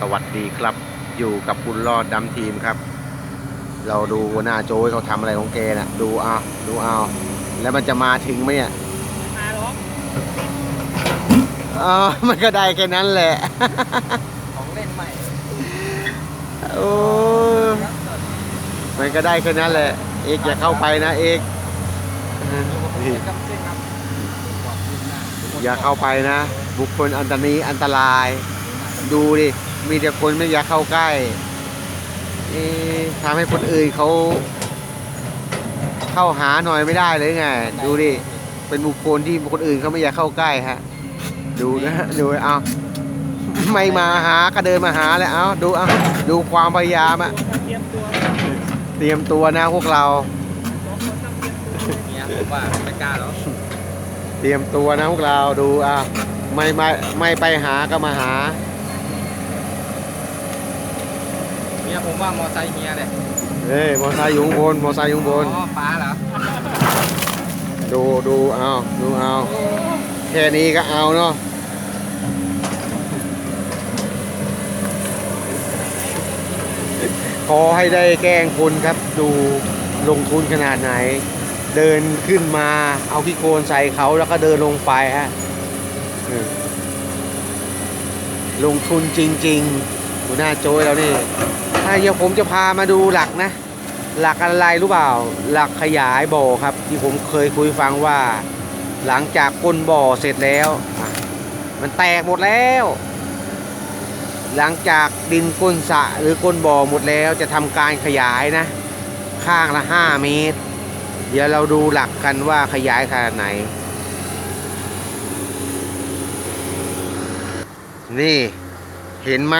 สวัสดีครับ อยู่กับบุญรอดดำทีมครับ เราดูหัวหน้าโจ้ยเขาทำอะไรของแกน่ะดูเอาดูเอา แล้วมันจะมาถึงไหมเนี่ยมาหรอกอ๋อมันก็ได้แค่นั้นแหละ ของเล่นใหม่โอ้มันก็ได้แค่นั้นแหละ เอกอย่าเข้าไปนะเอกนี่กับเส้นครับบอกคุณนะอย่าเข้าไปนะ บุคคลอันตรายอันตราย ดูดิ มีแต่คนไม่อยากเข้าใกล้เอ๊ะทำให้คนอื่นเขาเข้าหาหน่อยไม่ได้เลยไง ดูดิ เป็นบุคคลที่คนอื่นเขาไม่อยากเข้าใกล้ฮะ ดูนะดูเอาไม่มาหาก็เดินมาหาแล้วเอาดูเอาดูความพยายามอะเตรียมตัวเตรียมตัวนะพวกเราเนี่ยผมว่าไม่กล้าหรอกเตรียมตัวนะพวกเราดูอะไม่ไม่ไม่ไปหาก็มาหา เนี่ ยผมว่ามอไซค์เฮียเลยเฮ้ยมอไซค์อยู่ข้างบนมอไซค์อยู่ข้างบน อ๋อฟ้าเหรอดูดูเอาดูเอา แค่นี้ก็เอาเนาะขอให้ได้แกล้งคนครับ ดูลงทุนขนาดไหน เดินขึ้นมาเอาขี้โคลนใส่เขาแล้วก็เดินลงไปฮะอืมลงทุนจริง ๆ หัวหน้าโจ้ยแล้วนี่ ถ้าเดี๋ยวผมจะพามาดูหลักนะ หลักอะไรรู้เปล่า หลักขยายบ่อครับ ที่ผมเคยคุยฟังว่า หลังจากก้นบ่อเสร็จแล้ว มันแตกหมดแล้ว หลังจากดินก้นสะหรือก้นบ่อหมดแล้วจะทำการขยายนะ ข้างละ 5 เมตร เดี๋ยวเราดูหลักกันว่าขยายขนาดไหน นี่เห็นไหม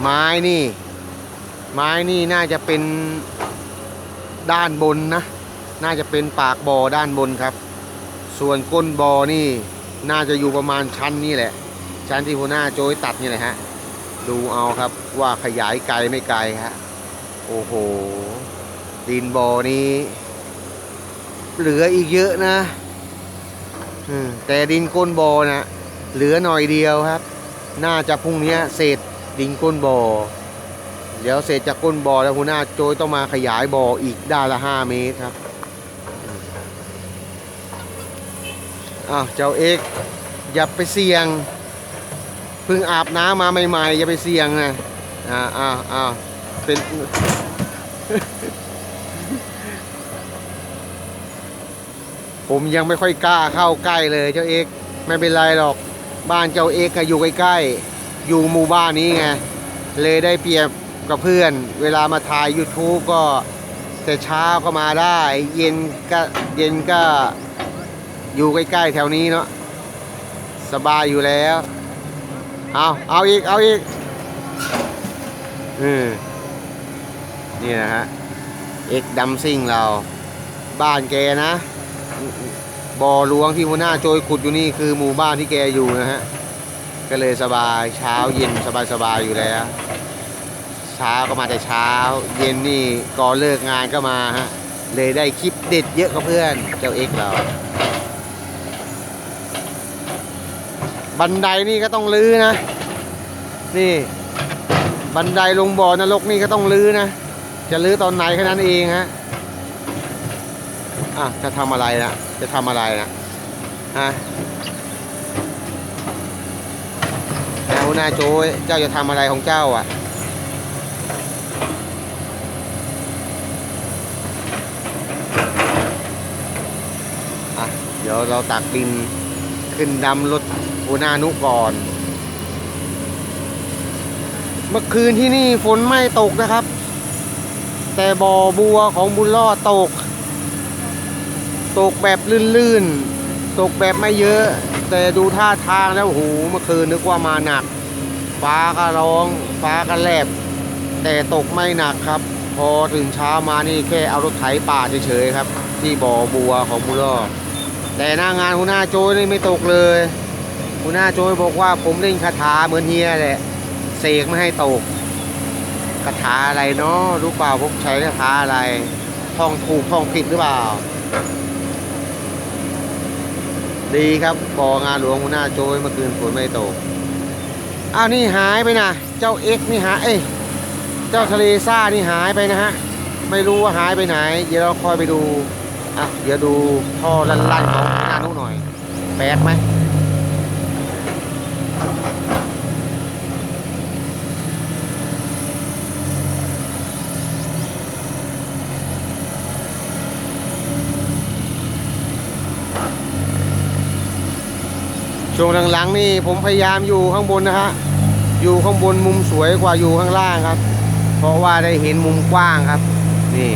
ไม้นี่ ไม้นี่น่าจะเป็นด้านบนนะ น่าจะเป็นปากบ่อด้านบนครับ ส่วนก้นบ่อนี่น่าจะอยู่ประมาณชั้นนี่แหละ ชั้นที่หัวหน้าโจยตัดนี่แหละฮะ ดูเอาครับว่าขยายไกลไม่ไกลฮะ โอ้โห ดินบ่อนี้ เหลืออีกเยอะนะแต่ดินก้นบ่อนะเหลือหน่อยเดียวครับ น่าจะพรุ่งนี้เสร็จดินก้นบ่อ เดี๋ยวเสร็จจากก้นบ่อแล้วหัวหน้าโจยต้องมาขยายบ่ออีกด้านละห้าเมตรครับอ้าวเจ้าเอกอย่าไปเสี่ยงเพิ่งอาบน้ำมาใหม่ๆอย่าไปเสี่ยงนะอ่าอ้าวอ้าวเป็นผมยังไม่ค่อยกล้าเข้าใกล้เลยเจ้าเอกไม่เป็นไรหรอกบ้านเจ้าเอกอยู่ใกล้ๆอยู่หมู่บ้านนี้ไงเลยได้เปรียบ กับเพื่อน เวลามาถ่าย YouTube ก็แต่เช้าก็มาได้ เย็นก็เย็นก็อยู่ใกล้ๆแถวนี้เนาะสบายอยู่แล้ว เอาเอาอีก เอาอีกอืมนี่นะฮะ เอกดัมซิ่งเรา บ้านแกนะ บ่อหลวงที่หัวหน้าโจยขุดอยู่นี่คือหมู่บ้านที่แกอยู่นะฮะ ก็เลยสบายเช้าเย็นสบายสบายอยู่แล้ว เช้าก็มาแต่เช้า เย็นนี่ก่อเลิกงานก็มาฮะเลยได้คลิปเด็ดเยอะกับเพื่อนเจ้าเอ็กเราบันไดนี่ก็ต้องลื้อนะ นี่ บันไดลงบ่อนรกนี่ก็ต้องลื้อนะ จะลื้อตอนไหนแค่นั้นเองฮะอะจะทำอะไรนะจะทำอะไรนะฮะแนวหน้าโจ้เจ้าจะทำอะไรของเจ้าอะ เดี๋ยวเราตักดินขึ้นดำรถหัวหน้านุก่อน เมื่อคืนที่นี่ฝนไม่ตกนะครับ แต่บ่อบัวของบุญรอดตก ตกแบบลื่นๆ ตกแบบไม่เยอะ แต่ดูท่าทางแล้วโอ้โหเมื่อคืนนึกว่ามาหนัก ฟ้าก็ร้อง ฟ้าก็แลบ แต่ตกไม่หนักครับ พอถึงเช้ามานี่แค่เอารถไถป่าเฉยๆครับ ที่บ่อบัวของบุญรอด แต่หน้างานหัวหน้าโจยนี่ไม่ตกเลยหัวหน้าโจยบอกว่าผมเล่นคาถาเหมือนเฮียแหละเสกไม่ให้ตกคาถาอะไรเนาะรู้เปล่าพวกใช้คาถาอะไรท่องถูกท่องผิดหรือเปล่า ดีครับบ่องานหลวงหัวหน้าโจยเมื่อคืนฝนไม่ตกอ้าวนี่หายไปนะเจ้าเอ็กนี่หายเอ้ยเจ้าทะเลซ่านี่หายไปนะฮะไม่รู้ว่าหายไปไหน เดี๋ยวเราคอยไปดู อะเดี๋ยวดูท่อลั่นๆของนานุหน่อยแปดไหมช่วงหลังๆนี่ผมพยายามอยู่ข้างบนนะฮะ อยู่ข้างบนมุมสวยกว่าอยู่ข้างล่างครับ เพราะว่าได้เห็นมุมกว้างครับ นี่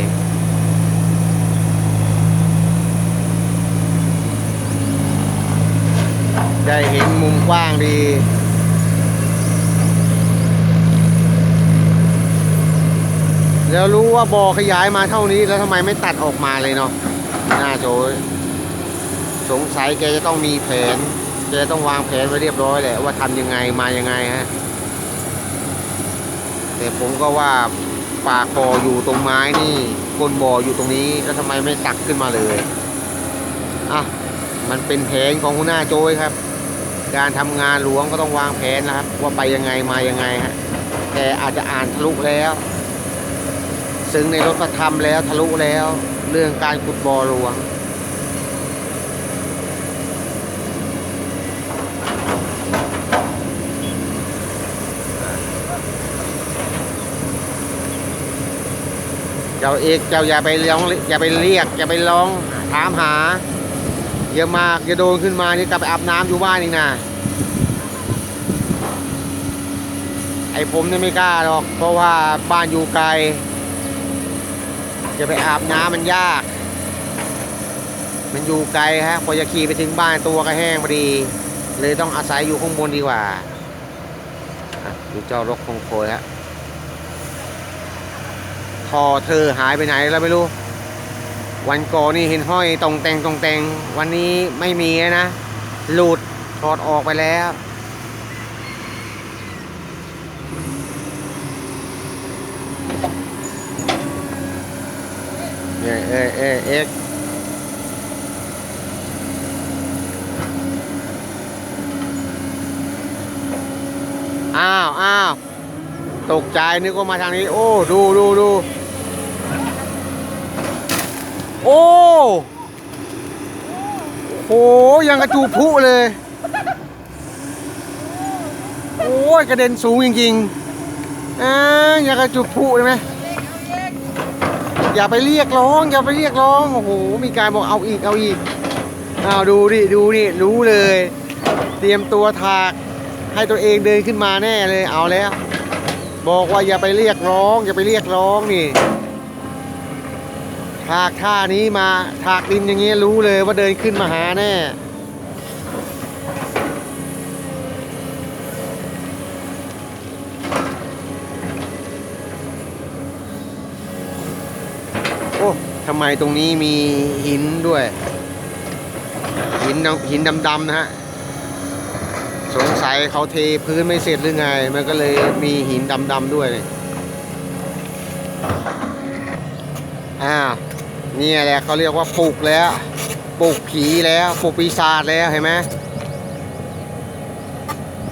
ได้เห็นมุมกว้างดี แล้วรู้ว่าบอขยายมาเท่านี้แล้วทำไมไม่ตัดออกมาเลยเนาะน่าโจยสงสัยแกจะต้องมีแผนแกต้องวางแผนไว้เรียบร้อยแหละว่าทำยังไงมายังไงฮะแต่ผมก็ว่าปากบ่ออยู่ตรงไม้นี่ก้นบ่ออยู่ตรงนี้แล้วทำไมไม่ตักขึ้นมาเลยอะมันเป็นแผนของหัวหน้าโจยครับ การทำงานหลวงก็ต้องวางแผนนะครับ ว่าไปยังไงมายังไงฮะแต่อาจจะอ่านทะลุแล้ว ซึ่งในรถพระธรรมแล้วทะลุแล้ว เรื่องการขุดบ่อหลวงเจ้าเอกเจ้าอย่าไปร้องอย่าไปเรียกอย่าไปร้องถามหา เยอะมากอย่าโดนขึ้นมานี่กลับไปอาบน้ำอยู่บ้านอีกนะไอผมเนี่ยไม่กล้าหรอก เพราะว่าบ้านอยู่ไกล จะไปอาบน้ำมันยาก มันอยู่ไกลฮะพอจะขี่ไปถึงบ้านตัวก็แห้งพอดี เลยต้องอาศัยอยู่ข้างบนดีกว่าดูเจ้ารกคงโคยฮะพอเธอหายไปไหนแล้วไม่รู้ วันก่อนนี่เห็นห้อยตรงแตงตรงแตงวันนี้ไม่มีนะ หลุดถอดออกไปแล้วเอ้เอ้เอ้เอ็กอ้าวอ้าวตกใจนึกว่ามาทางนี้ โอ้ ดูดูดู โอ้โหยังกระจูพุเลย โอ้ยกระเด็นสูงจริงๆอ่ายังกระจูพุเลยไหมอย่าไปเรียกร้อง อย่าไปเรียกร้องโอ้โหมีการบอกเอาอีกเอาอีกอ้าวดูดิดูนี่รู้เลย เตรียมตัวถากให้ตัวเองเดินขึ้นมาแน่เลยเอาแล้ว บอกว่าอย่าไปเรียกร้อง อย่าไปเรียกร้องนี่ ถากท่านี้มาถากดินอย่างเงี้ยรู้เลยว่าเดินขึ้นมาหาแน่โอ้ทำไมตรงนี้มีหินด้วย หินดำหินดำๆนะฮะสงสัยเขาเทพื้นไม่เสร็จหรือไง มันก็เลยมีหินดำๆด้วยเลยอ้าว เนี่ยแหละเขาเรียกว่าปลุกแล้วปลุกผีแล้วปลุกปีศาจแล้วเห็นไหม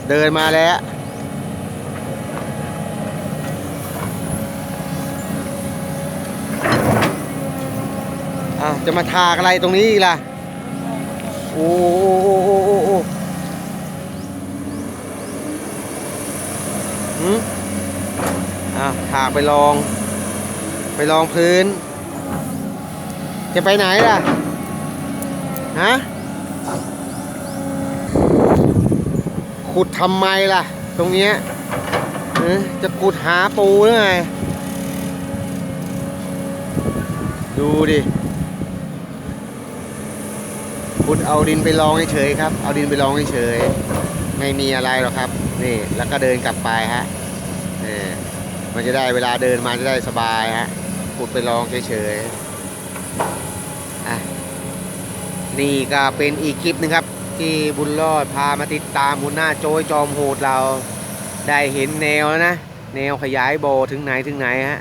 เดินมาแล้วจะมาทากอะไรตรงนี้อีกล่ะ โอ้โอ้โอ้โอ้โอ้โอ้หืมอะถากไปลอง ไปลองพื้น จะไปไหนล่ะ ฮะ ขุดทำไมล่ะ ตรงเนี้ยจะขุดหาปูหรือไง ดูดิคุณเอาดินไปลองเฉยครับ เอาดินไปลองเฉย ไม่มีอะไรหรอกครับ นี่ แล้วก็เดินกลับไปฮะนี่มันจะได้เวลาเดินมาจะได้สบายฮะ ขุดไปลองเฉยๆ อะนี่ก็เป็นอีกคลิปหนึงครับ ที่บุญรอดพามาติดตามหัวหน้าโจยจอมโหดเราได้เห็นแนวแล้วนะ แนวขยายโบถึงไหนถึงไหนฮะ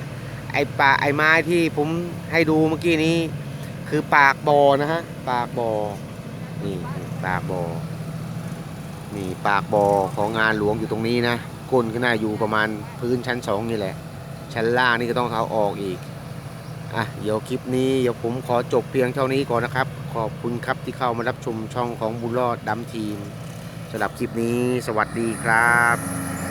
ไอป่าไอไม้ที่ผมให้ดูเมื่อกี้นี้ คือปากบอนะฮะปากบอนี่ปากบอนี่ปากบอของงานหลวงอยู่ตรงนี้นะก้นก็น่าอยู่ประมาณพื้นชั้นสองนี่แหละ ชั้นล่างนี่ก็ต้องเอาออกอีก อะเดี๋ยวคลิปนี้เดี๋ยวผมขอจบเพียงเท่านี้ก่อนนะครับ ขอบคุณครับที่เข้ามารับชมช่องของบุญรอดดำทีมสำหรับคลิปนี้สวัสดีครับ